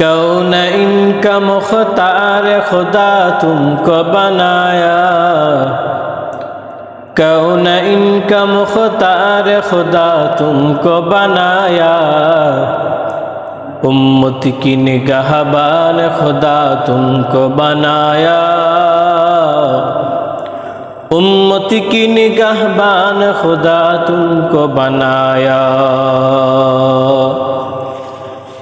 कौन इनका मुख्तार खुदा तुमको बनाया कौन इनका मुख्तार खुदा तुमको बनाया उम्मत की निगाहबान खुदा तुमको बनाया उम्मत की निगाहबान खुदा तुमको बनाया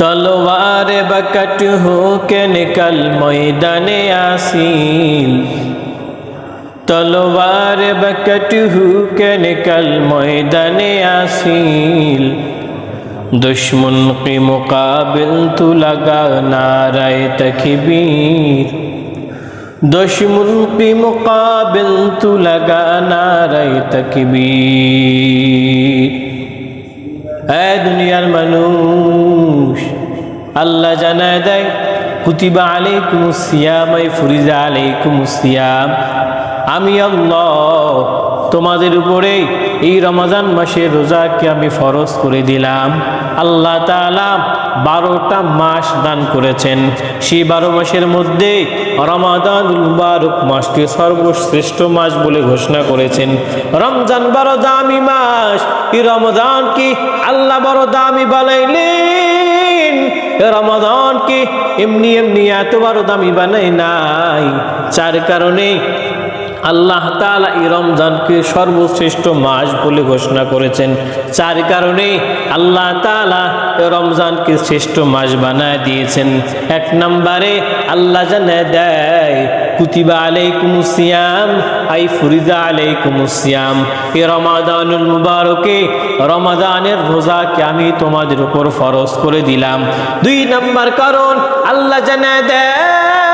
তলোয়ার বকট হোকে নিকল ময়দানে আসিল। তলোয়ার বকট হোকে নিকল ময়দানে আসিল। দুশ্মন কি মুকাবিল তু লগা নারায় তখিবীর দুশ্মন কি মুকাবিল তু লগা নারায় তখিবীর এ দুনিয়ার মানুষ। আল্লাহ জানায় দেয়, কুতিবা আলাইকুম সিয়াম এই ফুরিজা আলাইকুম সিয়াম। আমি আল্লাহ, তোমাদের উপরে এই রমাজান মাসের রোজাকে আমি ফরজ করে দিলাম। আল্লাহ তাআলা বারোটা মাস দান করেছেন। সেই বারো মাসের মধ্যে রমাদান মুবারক মাসকে সর্বশ্রেষ্ঠ মাস বলে ঘোষণা করেছেন। রমজান বড় দামি মাস, এই রমজান কি আল্লাহ বড় দামি বানাইলেন। রমাদান কি এমনি এমনি এত দামি বানাই নাই। চার কারণে আল্লাহ তালা এই রমজানকে সর্বশ্রেষ্ঠ মাস বলে ঘোষণা করেছেন। চার কারণে আল্লাহ তালা রমজানকে শ্রেষ্ঠ মাস বানায় দিয়েছেন। এক নম্বরে আল্লাহ জানে দেয়, কুতিবা আলাইকুম সিয়াম, আই ফুরিজা আলাইকুম সিয়াম। এ রমাদানুল মুবারকে, রমাদানের রোজাকে আমি তোমাদের উপর ফরজ করে দিলাম। দুই নম্বর কারণ, আল্লাহ জানে দেয়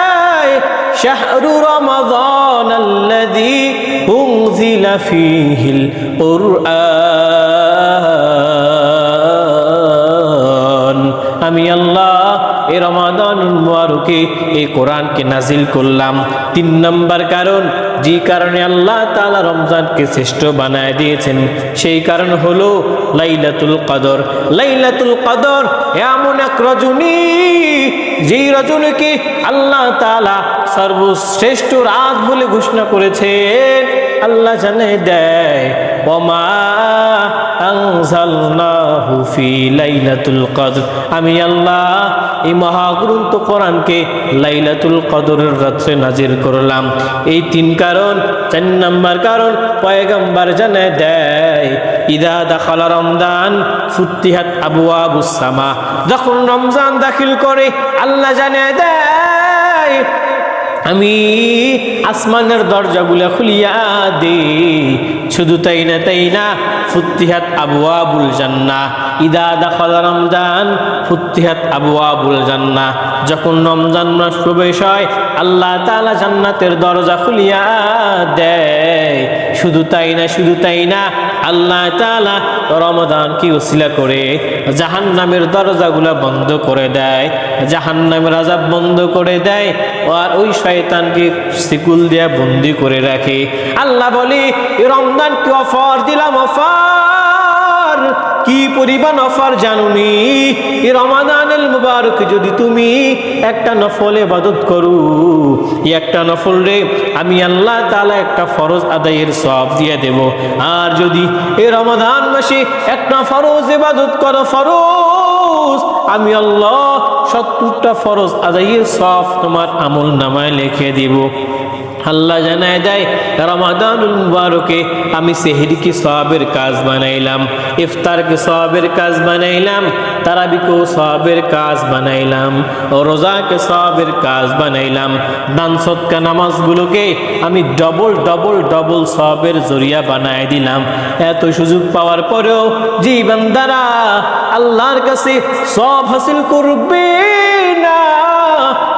شهر رمضان الذي أنزل فيه القرآن আমি আল্লাহ এই রমাদান মুবারকে এই কোরআনকে নাজিল করলাম তিন নম্বর কারণ যে কারণে আল্লাহ তাআলা রমজানকে শ্রেষ্ঠ বানায় দিয়েছেন সেই কারণ হলো লাইলাতুল কদর লাইলাতুল কদর এমন এক রজনী যেই রজনীকে আল্লাহ তাআলা সর্বশ্রেষ্ঠ রাত বলে ঘোষণা করেছেন, আল্লাহ জানে দেয় আমি আল্লাহ এই মহাগ্রন্থ কোরআনকে লাইলাতুল কদরের রাত্রে নাজির করলাম। এই তিন কারণ, চার নম্বর কারণ, পয়গম্বর জানে দেয় যখন রমজান দাখিল করে, আল্লাহ জানে আমি আসমানের দরজাগুলো খুলিয়া দে শুধু তাই না তাই না, ফুত্তিহাত আবু আবুল জান্না ইদা দাখল রমজান, ফুত্তিহাত আবু আবুল জান্না যখন রমজান মাস প্রবেশ হয়, আল্লাহ তাআলা জান্নাতের দরজা খুলিয়া দেয়, শুধু তাই না, শুধু তাই না আল্লাহ তালা রমদান কি উসিলা করে জাহান নামের দরজাগুলো বন্ধ করে দেয় জাহান নামের আজাব বন্ধ করে দেয় আর ওই শয়তানকে শিকুল দিয়া বন্দি করে রাখে। আল্লাহ বলি রমদান কি অফার দিলাম, অফার। কি পরিমাণ অফার জানুনি? এই রমাদানুল মুবারক যদি তুমি একটা নফল ইবাদত করো একটা নফল রে আমি আল্লাহ তাআলা একটা ফরজ আদায়ের সওয়াব দিয়ে দেব। আর যদি এই রমাদান মাসে একটা ফরজ ইবাদত করো, ফরজ, আমি আল্লাহ সত্তরটা ফরজ আদায়ের সব তোমার আমল নামায় লিখে দিব। আল্লাহ জানায় দেয়, রমাদানুল মুবারকে আমি সেহরিকে সবের কাজ বানাইলাম, ইফতারকে সবের কাজ বানাইলাম, তারাবিকেও সবের কাজ বানাইলাম, রোজাকে সবের কাজ বানাইলাম, দান সৎকা নামাজগুলোকে আমি ডবল ডবল ডবল সবের জরিয়া বানাই দিলাম। এত সুযোগ পাওয়ার পরেও জি বান্দারা আল্লাহর কাছে সব হাসিল করবে না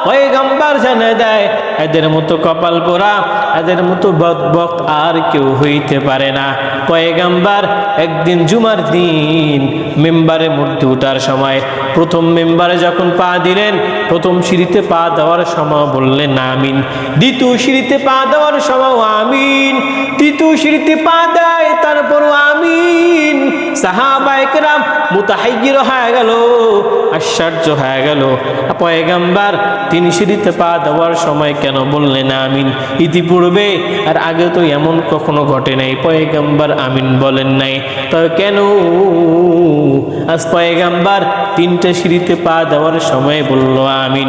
পয়গাম্বার জানা দেয়, এদের মতো কপাল পোড়া, এদের মতো বকবক আর কেউ হইতে পারে না। পয়গাম্বার একদিন জুমার দিন মেম্বারে মধ্যে উঠার সময় প্রথম মেম্বারে যখন পা দিলেন, প্রথম সিঁড়িতে পা দেওয়ার সময় বললেন, আমিন। দ্বিতীয় সিঁড়িতে পা দেওয়ার সময়, আমিন। তৃতীয় সিঁড়িতে পা দেয়, তারপরও, আমিন। সাহাবাইকরাম মুতাহাইগির হয়ে গেল, আশ্চর্য হয়ে গেল। পয়গাম্বার তিনি সিঁড়িতে পা দেওয়ার সময় কেন বললেন আমিন? ইতিপূর্বে আর আগে তো এমন কখনো ঘটে নাই। পয়গাম্বার আমিন বলেন নাই। তবে কেন? আজ পয়গাম্বার তিনটে সিঁড়িতে পা দেওয়ার সময় বলল, আমিন।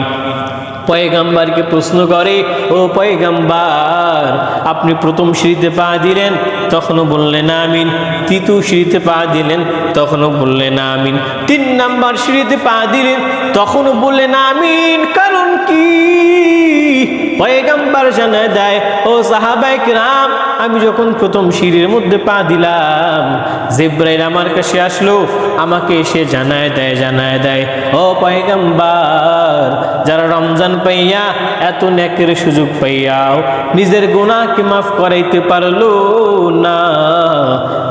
পয়গাম্বারকে প্রশ্ন করে, ও পয়গাম্বার, আপনি প্রথম সিঁড়িতে পা দিলেন, তখনও বললেন আমিন। তৃতীয় সিঁড়িতে পা দিলেন, তখনও বললেন আমিন। তিন নাম্বার সিঁড়িতে পা দিলেন, তখনও বললেন আমিন। কারণ কি? পয়গাম্বার জানা দেয়, ও সাহাবাই রাম আমি যখন প্রথম সিঁড়ির মধ্যে পা দিলাম, জেব্রাইল আমার কাছে আসলো, আমাকে এসে জানায় দেয় জানায় দেয়, ও পয়গাম্বার, যারা রমজান পাইয়া, এত নেকের সুযোগ পাইয়াও, নিজের গুণাকে মাফ করাইতে পারল না।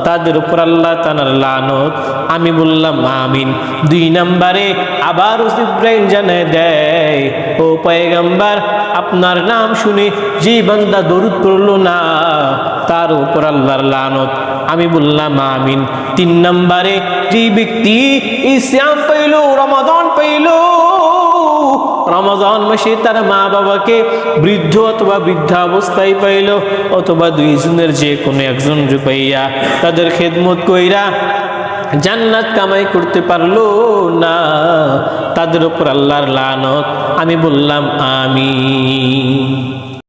তাদের উপর আল্লাহ তানার লানত। আমি বললাম, আমিন। দুই নাম্বারে আবার ইব্রাহিম জানায় দেয়, ও পয়গাম্বার, আপনার নাম শুনে যে বান্দা দরুদ পড়ল না, তার উপর আল্লাহর লানত। আমি বললাম, আমিন। তিন নম্বরে যে ব্যক্তি ইসলাম পাইল পাইল রমজান মাসে তার মা বাবাকে বৃদ্ধ অথবা বৃদ্ধা অবস্থায় পাইল, অথবা দুইজনের যে কোনো একজন রূপাইয়া তাদের খেদমত কইরা জান্নাত কামাই করতে পারল না। তাদের উপর আল্লাহর লানত। আমি বললাম আমি